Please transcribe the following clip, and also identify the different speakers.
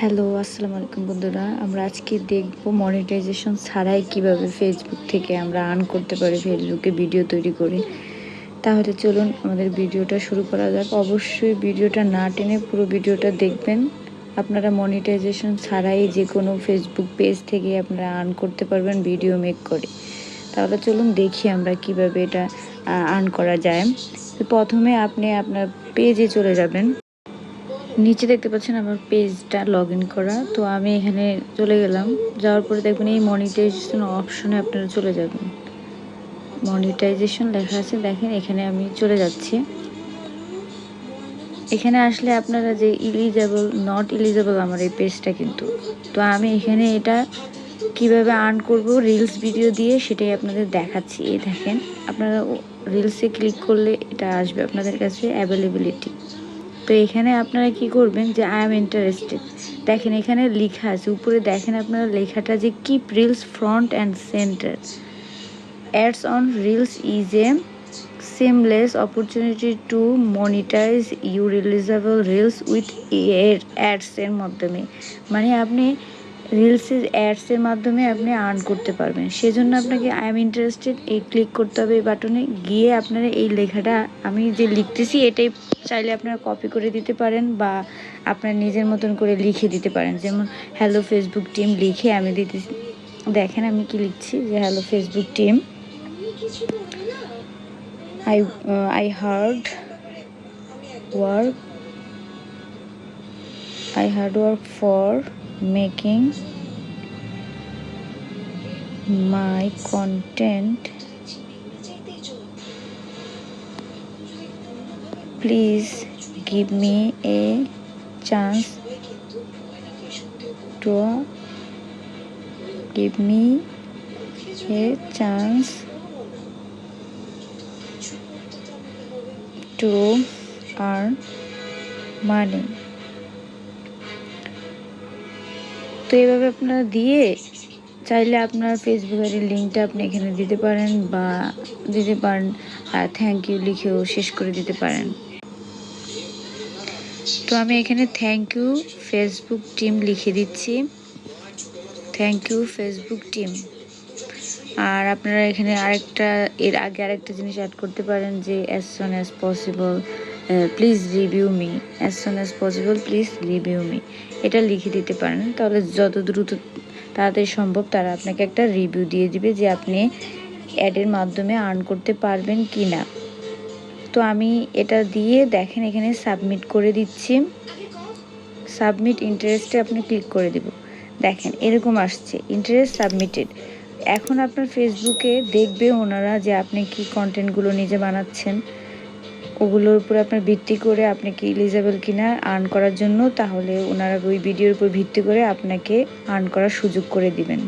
Speaker 1: Hello আসসালামু আলাইকুম বন্ধুরা। আমরা আজকে দেখব মনিটাইজেশন ছাড়াই কীভাবে ফেসবুক থেকে আমরা আর্ন করতে পারি ফেসবুকে ভিডিও তৈরি করে। তাহলে চলুন আমাদের ভিডিওটা শুরু করা যাক। অবশ্যই ভিডিওটা না টেনে পুরো ভিডিওটা দেখবেন। আপনারা মনিটাইজেশন ছাড়াই যে কোনো ফেসবুক পেজ থেকে আপনারা আর্ন করতে পারবেন ভিডিও মেক করে। তাহলে চলুন দেখি আমরা কীভাবে এটা আর্ন করা যায়। প্রথমে আপনি আপনার পেজে চলে যাবেন। নিচে দেখতে পাচ্ছেন আমার পেজটা লগ ইন করা। তো আমি এখানে চলে গেলাম। যাওয়ার পরে দেখবেন এই মনিটাইজেশন অপশনে আপনারা চলে যাবেন। মনিটাইজেশন লেখা আছে, দেখেন এখানে আমি চলে যাচ্ছি। এখানে আসলে আপনারা যে ইলিজেবল নট ইলিজেবল আমার এই পেজটা কিন্তু। তো আমি এখানে এটা কীভাবে আর্ন করব রিলস ভিডিও দিয়ে সেটাই আপনাদের দেখাচ্ছি। এই দেখেন, আপনারা রিলসে ক্লিক করলে এটা আসবে আপনাদের কাছে অ্যাভেলেবিলিটি তো এখানে আপনারা কি করবেন যে আই এম ইন্টারেস্টেড দেখেন এখানে লেখা আছে, উপরে দেখেন আপনারা লেখাটা যে keep reels front and centre ads on reels is a seamless opportunity to monetize your reels with with ads এর মাধ্যমে। মানে আপনি রিলসের অ্যাডসের মাধ্যমে আপনি আর্ন করতে পারবেন। সেজন্য আপনাকে আই এম ইন্টারেস্টেড এই ক্লিক করতে হবে এই বাটনে গিয়ে আপনারা এই লেখাটা আমি যে লিখতেছি, এটাই চাইলে আপনারা কপি করে দিতে পারেন বা আপনার নিজের মতন করে লিখে দিতে পারেন। যেমন হ্যালো ফেসবুক টিম লিখে আমি দিতেছি। দেখেন আমি কি লিখছি যে hello Facebook team I I hard work I hard work for making my content. Please give me a chance to give me a chance to earn money তো এভাবে আপনারা দিয়ে চাইলে আপনার ফেসবুকের লিঙ্কটা আপনি এখানে দিতে পারেন বা দিতে পারেন, আর থ্যাংক ইউ লিখেও শেষ করে দিতে পারেন। তো আমি এখানে থ্যাংক ইউ ফেসবুক টিম লিখে দিচ্ছি। থ্যাংক ইউ ফেসবুক টিম আর আপনারা এখানে আরেকটা, এর আগে আরেকটা জিনিস অ্যাড করতে পারেন যে as soon as possible please review me as soon as possible please review me এটা লিখে দিতে পারেন, তাহলে যত দ্রুত তাড়াতাড়ি সম্ভব তারা আপনাকে একটা রিভিউ দিয়ে দিবে যে আপনি অ্যাডের মাধ্যমে আর্ন করতে পারবেন কি না তো আমি এটা দিয়ে দেখেন এখানে সাবমিট করে দিচ্ছি। সাবমিট ইন্টারেস্টে আপনি ক্লিক করে দেব। দেখেন, এরকম আসছে ইন্টারেস্ট সাবমিটেড এখন আপনার ফেসবুকে দেখবে ওনারা যে আপনি কি কন্টেন্টগুলো নিজে বানাচ্ছেন। ওগুলোর উপর আপনার ভিত্তি করে আপনি কি ইলিজেবল কিনা আর্ন করার জন্য, তাহলে ওনারা ওই ভিডিওর উপর ভিত্তি করে আপনাকে আর্ন করার সুযোগ করে দিবেন।